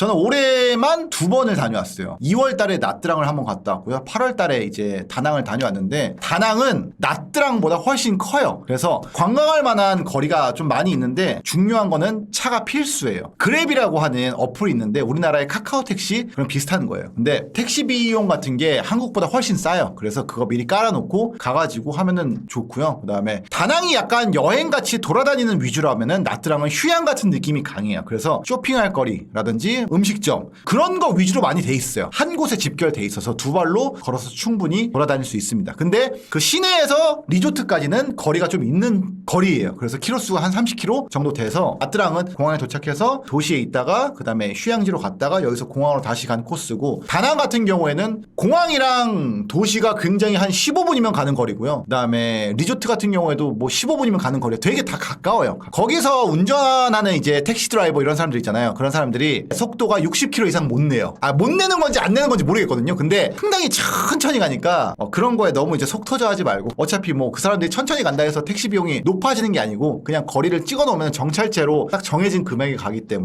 저는 올해만 두 번을 다녀왔어요. 2월 달에 나트랑을 한번 갔다 왔고요. 8월 달에 이제 다낭을 다녀왔는데 다낭은 나트랑보다 훨씬 커요. 그래서 관광할 만한 거리가 좀 많이 있는데 중요한 거는 차가 필수예요. 그랩이라고 하는 어플이 있는데 우리나라의 카카오 택시 그런 비슷한 거예요. 근데 택시 비용 같은 게 한국보다 훨씬 싸요. 그래서 그거 미리 깔아놓고 가가지고 하면은 좋고요. 그다음에 다낭이 약간 여행 같이 돌아다니는 위주라면은 나트랑은 휴양 같은 느낌이 강해요. 그래서 쇼핑할 거리라든지 음식점 그런 거 위주로 많이 돼 있어요. 한 곳에 집결돼 있어서 두 발로 걸어서 충분히 돌아다닐 수 있습니다. 근데 그 시내에서 리조트까지는 거리가 좀 있는 거리예요. 그래서 키로수가 한 30km 정도 돼서 나트랑은 공항에 도착해서 도시에 있다가 그다음에 휴양지로 갔다가 여기서 공항으로 다시 간 코스고 다낭 같은 경우에는 공항이랑 도시가 굉장히 한 15분이면 가는 거리고요. 그다음에 리조트 같은 경우에도 뭐 15분이면 가는 거리 되게 다 가까워요. 거기서 운전하는 이제 택시 드라이버 이런 사람들 있잖아요. 그런 사람들이 속도가 60km 이상 못 내요. 아 못 내는 건지 안 내는 건지 모르겠거든요. 근데 상당히 천천히 가니까 어, 그런 거에 너무 이제 속 터져 하지 말고 어차피 뭐 그 사람들이 천천히 간다 해서 택시 비용이 높아지는 게 아니고 그냥 거리를 찍어 놓으면 정찰제로 딱 정해진 금액이 가기 때문에